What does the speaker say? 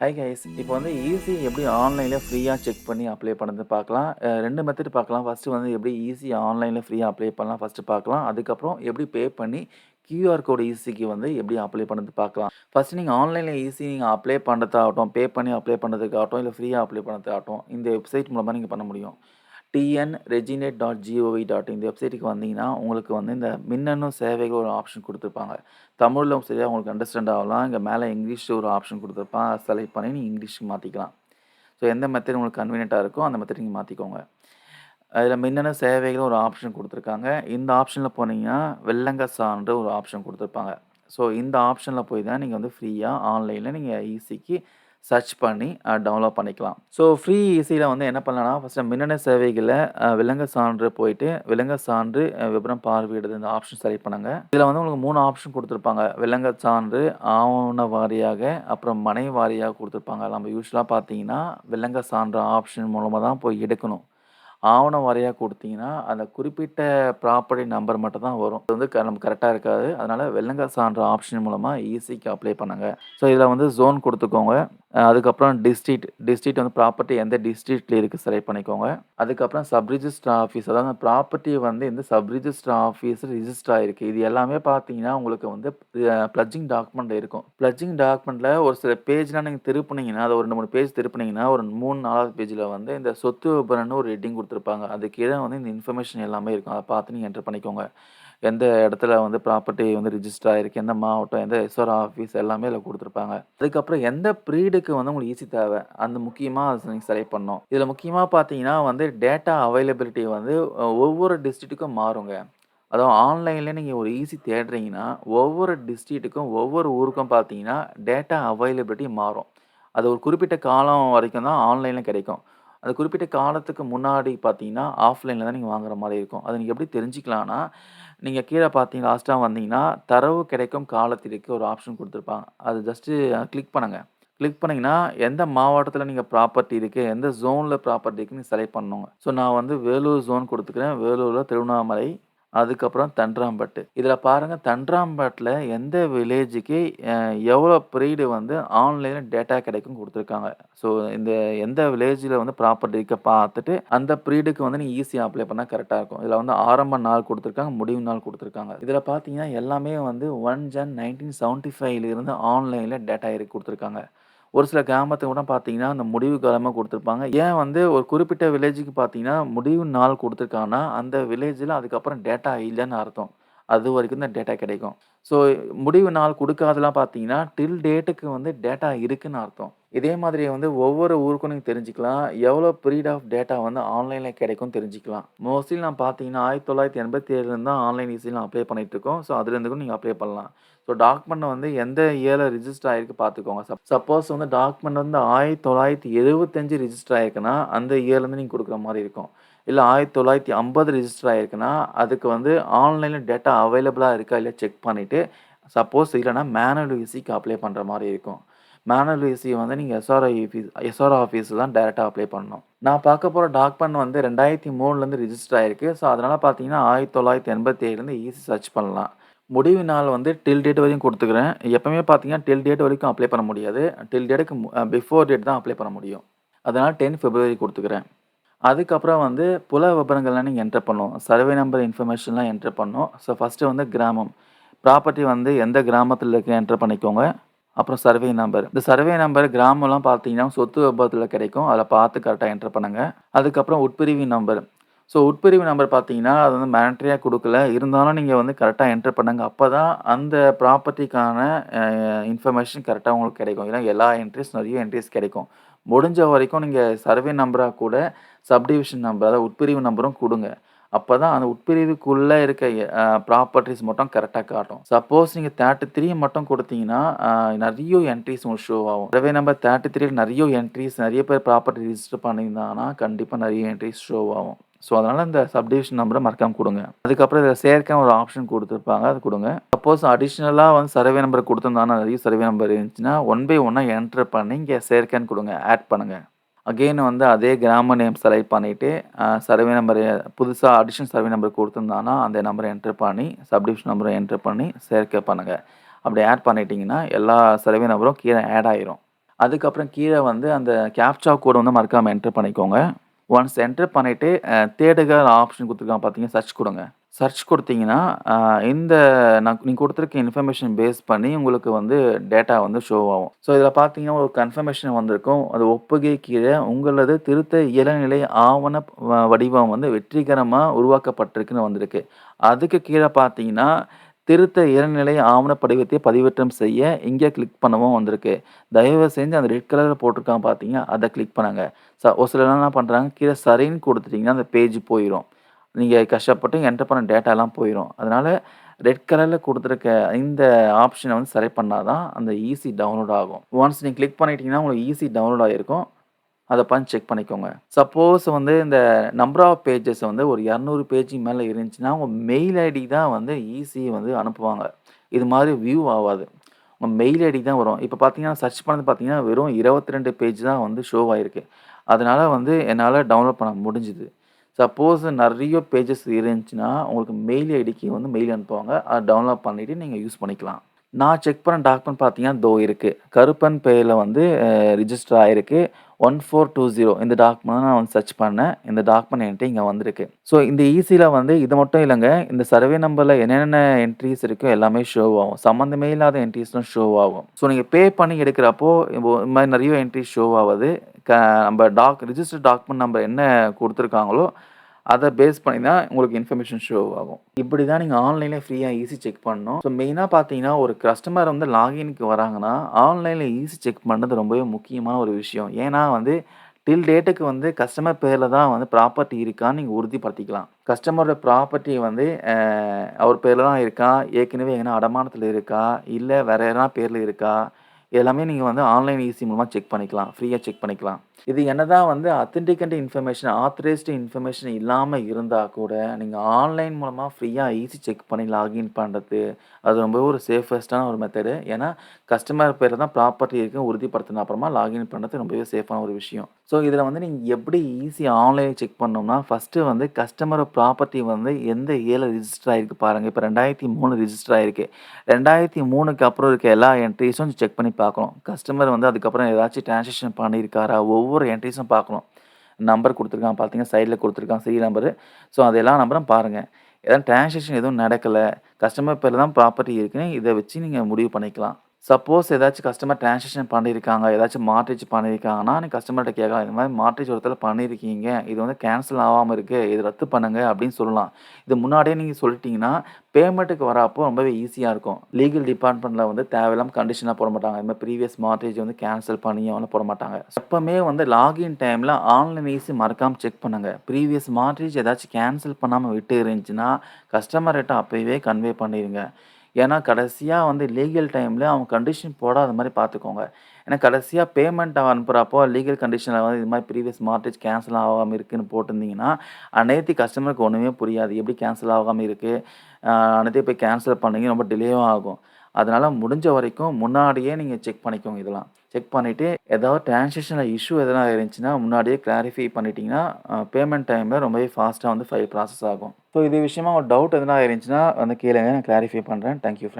Hi guys இப்போ வந்து easy எப்படி ஆன்லைனில் ஃப்ரீயாக செக் பண்ணி அப்ளை பண்ணது பார்க்கலாம். ரெண்டு மெத்தட் பார்க்கலாம். ஃபஸ்ட்டு வந்து எப்படி ஈஸி ஆன்லைனில் ஃப்ரீயாக அப்ளை பண்ணலாம் ஃபஸ்ட்டு பார்க்கலாம். அதுக்கப்புறம் எப்படி பே பண்ணி கியூஆர் கோடு ஈஸிக்கு வந்து எப்படி அப்ளை பண்ணது பார்க்கலாம். ஃபஸ்ட்டு நீங்கள் ஆன்லைனில் ஈஸி நீங்கள் அப்ளை பண்ணுறதாகட்டும் பே பண்ணி அப்ளை பண்ணுறதுக்காகட்டும் இல்லை ஃப்ரீயாக அப்ளை பண்ணுறதாகட்டும் இந்த வெப்சைட் மூலமாக நீங்கள் பண்ண முடியும். TN reginet dot GOV dot இந்த வெப்சைட்டுக்கு வந்தீங்கன்னா உங்களுக்கு வந்து இந்த மின்னணு சேவைகள் ஒரு ஆப்ஷன் கொடுத்துருப்பாங்க. தமிழில் சரியாக உங்களுக்கு அண்டர்ஸ்டாண்ட் ஆகலாம். இங்கே மேலே இங்கிலீஷ் ஒரு ஆப்ஷன் கொடுத்துருப்பான் செலக்ட் பண்ணி நீங்கள் இங்கிலீஷுக்கு மாற்றிக்கலாம் ஸோ எந்த மெத்தட் உங்களுக்கு கன்வீனியண்ட்டாக இருக்கோ அந்த மெத்தட் நீங்கள் மாற்றிக்கோங்க அதில் மின்னணு சேவைகள் ஒரு ஆப்ஷன் கொடுத்துருக்காங்க. இந்த ஆப்ஷனில் போனீங்கன்னா வெள்ளங்க சான்ற ஒரு ஆப்ஷன் கொடுத்துருப்பாங்க. ஸோ இந்த ஆப்ஷனில் போய் தான் நீங்கள் வந்து ஃப்ரீயாக ஆன்லைனில் நீங்கள் ஈஸிக்கு சர்ச் பண்ணி டவுன்லோட் பண்ணிக்கலாம். ஸோ ஃப்ரீ ஈஸியில் வந்து என்ன பண்ணலாம்னா ஃபஸ்ட்டு மின்னணு சேவைகளை விலங்க சான்று போயிட்டு விலங்க சான்று விபரம் பார்வையிடுது இந்த ஆப்ஷன் செலக்ட் பண்ணுங்க. இதில் வந்து உங்களுக்கு மூணு ஆப்ஷன் கொடுத்துருப்பாங்க. விலங்க சான்று ஆவண வாரியாக அப்புறம் மனை வாரியாக கொடுத்துருப்பாங்க. நம்ம யூஸ்வலாக பார்த்தீங்கன்னா விலங்க சான்று ஆப்ஷன் மூலமாக தான் போய் எடுக்கணும். ஆவணம் வரையா கொடுத்தீங்கன்னா அந்த குறிப்பிட்ட ப்ராப்பர்ட்டி நம்பர் மட்டும் தான் வரும். அது வந்து க- நமக்கு கரெக்டாக இருக்காது. அதனால் வெள்ளங்க சான்ற ஆப்ஷன் மூலமாக ஈஸிக்கு அப்ளை பண்ணுங்க. ஸோ இதில் வந்து ஜோன் கொடுத்துக்கோங்க. அஹ் அதுக்கப்புறம் டிஸ்ட்ரிக்ட் டிஸ்ட்ரிக்ட் வந்து ப்ராப்பர்ட்டி எந்த டிஸ்ட்ரிக்ட்ல இருக்குது செலக்ட் பண்ணிக்கோங்க. அதுக்கப்புறம் சப் ரிஜிஸ்டர் ஆஃபீஸ் அதாவது ப்ராப்பர்ட்டி வந்து இந்த சப் ரிஜிஸ்டர் ஆஃபீஸ் ரிஜிஸ்டர் ஆகிருக்கு இது எல்லாமே பார்த்தீங்கன்னா உங்களுக்கு வந்து ப்ளஜிங் டாக்குமெண்ட் இருக்கும். ப்ளஜிங் டாக்குமெண்ட்டில் ஒரு சில பேஜ்லாம் நீங்கள் திருப்புனீங்கன்னா அது ஒரு ரெண்டு மூணு பேஜ் திருப்புனீங்கன்னா ஒரு மூணு நாலாவது பேஜில் வந்து இந்த சொத்து விபரம்னு ஒரு ஹெட்டிங் கொடுத்துருப்பாங்க. அது கீழே வந்து இந்த இன்ஃபர்மேஷன் எல்லாமே இருக்கும். அதை பார்த்து நீங்கள் என்டர் பண்ணிக்கோங்க. எந்த இடத்துல வந்து ப்ராப்பர்ட்டி வந்து ரிஜிஸ்டர் ஆகிருக்கு எந்த மாவட்டம் எந்த எஸ்ஆர் ஆஃபீஸ் எல்லாமே அதில் கொடுத்துருப்பாங்க. அதுக்கப்புறம் எந்த ப்ரீடுக்கு வந்து உங்களுக்கு ஈஸி தேவை? அந்த முக்கியமாக அதை நீங்கள் செலக்ட் பண்ணோம் இதில் முக்கியமாக பார்த்தீங்கன்னா வந்து டேட்டா அவைலபிலிட்டி வந்து ஒவ்வொரு டிஸ்ட்ரிக்ட்டுக்கும் மாறுங்க. அதாவது ஆன்லைனில் நீங்கள் ஒரு ஈஸி தேடுறீங்கன்னா ஒவ்வொரு டிஸ்ட்ரிக்ட்டுக்கும் ஒவ்வொரு ஊருக்கும் பார்த்தீங்கன்னா டேட்டா அவைலபிலிட்டி மாறும். அது ஒரு குறிப்பிட்ட காலம் வரைக்கும் தான் ஆன்லைனில் கிடைக்கும். அது குறிப்பிட்ட காலத்துக்கு முன்னாடி பார்த்தீங்கன்னா ஆஃப்லைனில் தான் நீங்கள் வாங்குற மாதிரி இருக்கும். அது நீங்கள் எப்படி தெரிஞ்சுக்கலான்னா நீங்கள் கீழே பார்த்தீங்க லாஸ்ட்டாக வந்தீங்கன்னா தரவு கிடைக்கும் காலத்திற்கு ஒரு ஆப்ஷன் கொடுத்துருப்பாங்க. அது ஜஸ்ட்டு கிளிக் பண்ணுங்கள் கிளிக் பண்ணிங்கன்னா எந்த மாவட்டத்தில் நீங்கள் ப்ராப்பர்ட்டி இருக்குது எந்த ஜோனில் ப்ராப்பர்ட்டி இருக்குன்னு நீங்கள் செலக்ட் பண்ணுங்க ஸோ நான் வந்து வேலூர் ஜோன் கொடுத்துக்கிறேன். வேலூரில் திருவண்ணாமலை அதுக்கப்புறம் தன்றாம்பட்டு. இதில் பாருங்கள் தன்றாம்பட்டில் எந்த வில்லேஜுக்கு எவ்வளோ ப்ரீடு வந்து ஆன்லைனில் டேட்டா கிடைக்கும் கொடுத்துருக்காங்க. ஸோ இந்த எந்த வில்லேஜில் வந்து ப்ராப்பர்ட்டி இருக்க பார்த்துட்டு அந்த ப்ரீடுக்கு வந்து நீங்கள் ஈஸியாக அப்ளை பண்ணால் கரெக்டாக இருக்கும். இதில் வந்து ஆரம்ப நாள் கொடுத்துருக்காங்க முடிவு நாள் கொடுத்துருக்காங்க. இதில் பார்த்தீங்கன்னா எல்லாமே வந்து ஒன் ஜன் நைன்டீன் செவன்ட்டி ஃபைவ்லேருந்து ஆன்லைனில் டேட்டா இருக்கு கொடுத்துருக்காங்க. ஒரு சில கிராமத்தை கூட பார்த்தீங்கன்னா அந்த முடிவு காலமாக கொடுத்துருப்பாங்க. ஏன் வந்து ஒரு குறிப்பிட்ட வில்லேஜுக்கு பார்த்தீங்கன்னா முடிவு நாள் கொடுத்துருக்காங்கன்னா அந்த வில்லேஜில் அதுக்கப்புறம் டேட்டா இல்லைன்னு அர்த்தம். அது வரைக்கும் தான் டேட்டா கிடைக்கும். ஸோ முடிவு நாள் கொடுக்காதலாம் பார்த்தீங்கன்னா டில் டேட்டுக்கு வந்து டேட்டா இருக்குன்னு அர்த்தம். இதே மாதிரி வந்து ஒவ்வொரு ஊருக்கும் நீங்கள் தெரிஞ்சுக்கலாம். எவ்வளோ பீரியட் ஆஃப் டேட்டா வந்து ஆன்லைனில் கிடைக்கும் தெரிஞ்சுக்கலாம். மோஸ்ட்லி நான் பார்த்தீங்கன்னா ஆயிரத்தி தொள்ளாயிரத்தி எண்பத்தி ஏழுலேருந்து தான் ஆன்லைன் ஈஸியில் அப்ளை பண்ணிட்டு இருக்கோம் ஸோ அதுலேருந்துக்கும் நீங்கள் அப்ளை பண்ணலாம். ஸோ டாக்குமெண்ட் வந்து எந்த இயரில் ரிஜிஸ்டர் ஆகிருக்கு பார்த்துக்கோங்க. சப் சப்போஸ் வந்து டாக்குமெண்ட் வந்து ஆயிரத்தி தொள்ளாயிரத்தி எழுபத்தஞ்சு ரிஜிஸ்டர் ஆகிருக்குன்னா அந்த இயர்லேருந்து நீங்கள் கொடுக்குற மாதிரி இருக்கும். இல்லை ஆயிரத்தி தொள்ளாயிரத்தி ஐம்பது ரிஜிஸ்டர் ஆகிருக்குன்னா அதுக்கு வந்து ஆன்லைனில் டேட்டா அவைலபிளாக இருக்கா இல்லை செக் பண்ணிவிட்டு சப்போஸ் இல்லைன்னா மேனுவல் விசிக்கு அப்ளை பண்ணுற மாதிரி இருக்கும். மேனுவல் ஈஸி வந்து நீங்கள் எஸ்ஆர்ஐ ஆஃபீஸ் எஸ்ஆர்ஓ ஆஃபீஸில் தான் டேரெக்டாக அப்ளை பண்ணணும். நான் பார்க்க போகிற டாக்குமெண்ட் வந்து ரெண்டாயிரத்தி மூணுலேருந்து ரிஜிஸ்டர் ஆகிருக்கு ஸோ அதனால் பார்த்தீங்கன்னா ஆயிரத்தி தொள்ளாயிரத்தி எண்பத்தி ஏழுலேருந்து ஈஸி சர்ச் பண்ணலாம். முடிவு நாள் வந்து டில் டேட் வரைக்கும் கொடுத்துக்கிறேன். எப்பவுமே பார்த்தீங்கன்னா டில் டேட் வரைக்கும் அப்ளை பண்ண முடியாது. டில் டேட்டுக்கு பிஃபோர் டேட் தான் அப்ளை பண்ண முடியும். அதனால் டென் ஃபிப்ரவரி கொடுத்துக்கிறேன். அதுக்கப்புறம் வந்து புல விவரங்கள்லாம் நீங்கள் என்டர் பண்ணும் சர்வே நம்பர் இன்ஃபர்மேஷன்லாம் என்டர் பண்ணும் ஸோ ஃபஸ்ட்டு வந்து கிராமம். ப்ராப்பர்ட்டி வந்து எந்த கிராமத்தில் இருக்க என்டர் பண்ணிக்கோங்க. அப்புறம் சர்வே நம்பர் இந்த சர்வே நம்பர் கிராமம்லாம் பார்த்தீங்கன்னா சொத்து விபத்தில் கிடைக்கும். அதில் பார்த்து கரெக்டாக என்டர் பண்ணுங்கள் அதுக்கப்புறம் உட்பிரிவு நம்பர் ஸோ உட்பிரிவு நம்பர் பார்த்தீங்கன்னா அது வந்து மேனட்ரியாக கொடுக்கல. இருந்தாலும் நீங்கள் வந்து கரெக்டாக என்டர் பண்ணுங்க. அப்போ தான் அந்த ப்ராப்பர்ட்டிக்கான இன்ஃபர்மேஷன் கரெக்டாக உங்களுக்கு கிடைக்கும். ஏன்னா எல்லா என்ட்ரிஸ் நிறைய என்ட்ரிஸ் கிடைக்கும். முடிஞ்ச வரைக்கும் நீங்கள் சர்வே நம்பராக கூட சப்டிவிஷன் நம்பர் அதாவது உட்பிரிவு நம்பரும் கொடுங்க. அப்போ தான் அந்த உட்பிரிவுக்குள்ளே இருக்க ப்ராப்பர்ட்டிஸ் மட்டும் கரெக்டாக காட்டும். சப்போஸ் நீங்கள் தேர்ட்டி த்ரீ மட்டும் கொடுத்தீங்கன்னா நிறைய என்ட்ரிஸ் உங்களுக்கு ஷோ ஆகும். சர்வே நம்பர் தேர்ட்டி த்ரீ நிறைய என்ட்ரிஸ் நிறைய பேர் ப்ராப்பர்ட்டி ரிஜிஸ்டர் பண்ணியிருந்தாங்கன்னா கண்டிப்பாக நிறைய என்ட்ரிஸ் ஷோ ஆகும். ஸோ அதனால் இந்த சப்டிவிஷன் நம்பரை மறக்காம கொடுங்க. அதுக்கப்புறம் இதில் சேர்க்க ஒரு ஆப்ஷன் கொடுத்துருப்பாங்க அது கொடுங்க. சப்போஸ் அடிஷ்னலாக வந்து சர்வே நம்பர் கொடுத்துருந்தாங்கன்னா நிறைய சர்வே நம்பர் இருந்துச்சுன்னா ஒன் பை ஒன்னாக என்டர் பண்ணி இங்கே சேர்க்கன்னு கொடுங்க ஆட் பண்ணுங்கள் அகெயின் வந்து அதே கிராம நேம் செலக்ட் பண்ணிவிட்டு சர்வே நம்பர் புதுசாக அடிஷனல் சர்வே நம்பர் கொடுத்துருந்தாங்கன்னா அந்த நம்பரை என்டர் பண்ணி சப்டிவிஷன் நம்பரை என்டர் பண்ணி சேர்க்க பண்ணுங்கள் அப்படி ஆட் பண்ணிட்டீங்கன்னா எல்லா சர்வே நம்பரும் கீழே ஆட் ஆயிரும். அதுக்கப்புறம் கீழே வந்து அந்த கேப்சா கோடு வந்து மறக்காமல் என்டர் பண்ணிக்கோங்க. ஒன்ஸ் என்டர் பண்ணிவிட்டு தேடுகிற ஆப்ஷன் கொடுத்துருக்காங்க பார்த்தீங்கன்னா சர்ச் கொடுங்க. சர்ச் குடுத்தீங்கன்னா, அ இந்த நான் நீங்க குடுத்துருக்க இன்ஃபர்மேஷன் பேஸ் பண்ணி உங்களுக்கு வந்து டேட்டா வந்து ஷோ ஆகும். ஸோ இதில பார்த்தீங்கன்னா, ஒரு கன்ஃபர்மேஷன் வந்திருக்கும். அது ஒப்புகை கீழ உங்களது திருத்த இளநிலை ஆவண வ வடிவம் வந்து வெற்றிகரமா உருவாக்கப்பட்டிருக்குன்னு வந்திருக்கு. அதுக்கு கீழ பார்த்தீங்கன்னா, திருத்த இளநிலை ஆவண படிவத்தை பதிவேற்றம் செய்ய இங்கே கிளிக் பண்ணவும் வந்திருக்கு. தயவு செஞ்சு அந்த ரெட் கலர்ல போட்டிருக்கான் பார்த்தீங்கன்னா அத கிளிக் பண்ணுங்க. ச ஒரு சிலர் என்ன பண்றாங்க, கீழ சரின்னு குடுத்துட்டீங்கன்னா, அந்த பேஜ் போயிரும். நீங்கள் கஷ்டப்பட்டு என்டர் பண்ண டேட்டாலாம் போயிடும் அதனால் ரெட் கலரில் கொடுத்துருக்க இந்த ஆப்ஷனை வந்து செலக்ட் பண்ணால் தான் அந்த ஈஸி டவுன்லோட் ஆகும். ஒன்ஸ் நீங்கள் கிளிக் பண்ணிட்டீங்கன்னா, உங்களுக்கு ஈஸி டவுன்லோட் ஆகியிருக்கும். அதை பார்த்து செக் பண்ணிக்கோங்க. சப்போஸ் வந்து இந்த நம்பர் ஆஃப் பேஜஸ் வந்து ஒரு இரநூறு பேஜுக்கு மேலே இருந்துச்சுன்னா, உங்கள் மெயில் ஐடி தான் வந்து ஈஸி வந்து அனுப்புவாங்க. இது மாதிரி வியூ ஆகாது உங்கள் மெயில் ஐடி தான் வரும். இப்போ பார்த்தீங்கன்னா, சர்ச் பண்ணது பார்த்தீங்கன்னா, வெறும் 22 பேஜ் தான் வந்து ஷோ ஆகிருக்கு அதனால் வந்து என்னால் டவுன்லோட் பண்ண முடிஞ்சுது. சப்போஸ் நிறைய பேஜஸ் இருந்துச்சுன்னா, உங்களுக்கு மெயில் ஐடிக்கு வந்து மெயில் அனுப்புவாங்க. அதை டவுன்லோட் பண்ணிவிட்டு நீங்கள் யூஸ் பண்ணிக்கலாம். நான் செக் பண்ண டாக்குமெண்ட் பார்த்தீங்கன்னா, தோ இருக்குது கருப்பன் பேரில் வந்து ரிஜிஸ்டர் ஆகிருக்கு ஒன் ஃபோர் டூ ஜீரோ இந்த டாக்குமெண்ட் நான் வந்து சர்ச் பண்ணேன். இந்த டாக்குமெண்ட் என்கிட்ட இங்கே வந்திருக்கு. ஸோ இந்த ஈஸியில் வந்து இது மட்டும் இல்லைங்க இந்த சர்வே நம்பரில் என்னென்ன என்ட்ரீஸ் இருக்கோ எல்லாமே ஷோ ஆகும். சம்மந்தமே இல்லாத என்ட்ரீஸ்லாம் ஷோ ஆகும். ஸோ நீங்கள் பே பண்ணி எடுக்கிறப்போ, இப்போ இந்த மாதிரி நிறைய என்ட்ரிஸ் ஷோ ஆகுது க நம்ம டாக் ரிஜிஸ்டர் டாக்குமெண்ட் நம்ம என்ன கொடுத்துருக்காங்களோ அதை பேஸ் பண்ணி தான் உங்களுக்கு இன்ஃபர்மேஷன் ஷோ ஆகும். இப்படி தான் நீங்கள் ஆன்லைனில் ஃப்ரீயாக ஈஸி செக் பண்ணணும். ஸோ மெயினாக பார்த்தீங்கன்னா, ஒரு கஸ்டமர் வந்து லாகின்க்கு வராங்கன்னா, ஆன்லைனில் ஈஸி செக் பண்ணது ரொம்பவே முக்கியமான ஒரு விஷயம். ஏன்னா வந்து டில் டேட்டுக்கு வந்து கஸ்டமர் பேரில் தான் வந்து ப்ராப்பர்ட்டி இருக்கான்னு நீங்கள் உறுதிப்படுத்திக்கலாம். கஸ்டமரோட ப்ராப்பர்ட்டி வந்து அவர் பேரில் தான் இருக்கா? ஏற்கனவே எங்கன்னா அடமானத்தில் இருக்கா? இல்லை வேற யாருனா பேரில் இருக்கா? எல்லாமே நீங்கள் வந்து ஆன்லைன் ஈஸி மூலமாக செக் பண்ணிக்கலாம். ஃப்ரீயாக செக் பண்ணிக்கலாம். இது என்னதான் வந்து ஆத்தென்டிகேட் இன்ஃபர்மேஷன், ஆத்தரைஸ்டு இன்ஃபர்மேஷன் இல்லாமல் இருந்தால் கூட, நீங்கள் ஆன்லைன் மூலமாக ஃப்ரீயாக ஈஸி செக் பண்ணி லாகின் பண்ணுறது அது ரொம்பவே ஒரு சேஃபஸ்ட்டான ஒரு மெத்தடு. ஏன்னா, கஸ்டமர் பேர்ல தான் ப்ராப்பர்ட்டி இருக்குன்னு உறுதிப்படுத்தின அப்புறமா லாகின் பண்ணுறது ரொம்பவே சேஃபான ஒரு விஷயம். ஸோ இதில் வந்து நீங்கள் எப்படி ஈஸியாக ஆன்லைன் செக் பண்ணோம்னா ஃபர்ஸ்ட்டு வந்து கஸ்டமர் ப்ராப்பர்ட்டி வந்து எந்த இயர்ல ரிஜிஸ்டர் ஆகிருக்கு பாருங்கள் இப்போ ரெண்டாயிரத்தி மூணு ரிஜிஸ்டர் ஆகிருக்கு ரெண்டாயிரத்தி மூணுக்கு அப்புறம் இருக்க எல்லா என்ட்ரீஸும் செக் பண்ணி பார்க்கணும். கஸ்டமர் வந்து அதுக்கப்புறம் ஏதாச்சும் டிரான்சாக்ஷன் பண்ணியிருக்காரா? ஒவ்வொரு என்ட்ரீஸும் பார்க்கணும். நம்பர் கொடுத்துருக்கான் பார்த்தீங்கன்னா, சைடில் கொடுத்துருக்கான் சீரியல் நம்பரு. ஸோ அது எல்லா நம்பரும் பாருங்கள் ஏதாவது டிரான்சாக்ஷன் எதுவும் நடக்கல. கஸ்டமர் பேரில் தான் ப்ராப்பர்ட்டி இருக்குன்னு இதை வச்சு நீங்கள் முடிவு பண்ணிக்கலாம். சப்போஸ் ஏதாச்சும் கஸ்டமர் டிரான்சாக்ஷன் பண்ணியிருக்காங்க, ஏதாச்சும் மார்ட்கேஜ் பண்ணியிருக்காங்கன்னா, நீ கஸ்டமர்கிட்ட கேட்கலாம். இந்த மாதிரி மார்ட்கேஜ் ஒருத்தர் பண்ணியிருக்கீங்க. இது வந்து கேன்சல் ஆகாமல் இருக்குது இது ரத்து பண்ணுங்க அப்படின்னு சொல்லலாம். இது முன்னாடியே நீங்கள் சொல்லிட்டீங்கன்னா, பேமெண்ட்டுக்கு வரப்போ ரொம்பவே ஈஸியாக இருக்கும். லீகல் டிபார்ட்மெண்ட்டில் வந்து தேவையில்லாம கண்டிஷனாக போட மாட்டாங்க. இது மாதிரி ப்ரீவியஸ் மார்ட்கேஜ் வந்து கேன்சல் பண்ணியும்லாம் போட மாட்டாங்க. எப்பவுமே வந்து லாகின் டைமில் ஆன்லைன் ஈஸி மறக்காமல் செக் பண்ணுங்கள் ப்ரீவியஸ் மார்ட்கேஜ் ஏதாச்சும் கேன்சல் பண்ணாமல் விட்டு இருந்துச்சுன்னா, கஸ்டமர்கிட்ட அப்போவே கன்வே பண்ணிடுங்க ஏன்னா, கடைசியாக வந்து லீகல் டைமில் அவங்க கண்டிஷன் போடாத மாதிரி பார்த்துக்கோங்க. ஏன்னா, கடைசியாக பேமெண்ட் அனுப்புகிறப்போ லீகல் கண்டிஷனில் வந்து இது மாதிரி ப்ரீவியஸ் மார்டேஜ் கேன்சல் ஆகாமல் இருக்குன்னு போட்டிருந்தீங்கன்னா, அனைத்து கஸ்டமருக்கு ஒன்றுமே புரியாது. எப்படி கேன்சல் ஆகாமல் இருக்குது அனைத்தையும் போய் கேன்சல் பண்ணிங்க ரொம்ப டிலேவும் ஆகும். அதனால் முடிஞ்ச வரைக்கும் முன்னாடியே நீங்கள் செக் பண்ணிக்கோங்க இதெல்லாம். செக் பண்ணிவிட்டு ஏதாவது டிரான்சாக்ஷன்ல இஷ்யூ எதனா இருந்துச்சுன்னா, முன்னாடியே கிளாரிஃபை பண்ணிட்டீங்கன்னா, பேமெண்ட் டைமில் ரொம்பவே ஃபாஸ்ட்டாக வந்து ஃபைல் ப்ராசஸ் ஆகும். ஸோ இது விஷயமா ஒரு டவுட் எதனா இருந்துச்சுன்னா வந்து கீழே நான் கிளாரிஃபை பண்றேன். Thank you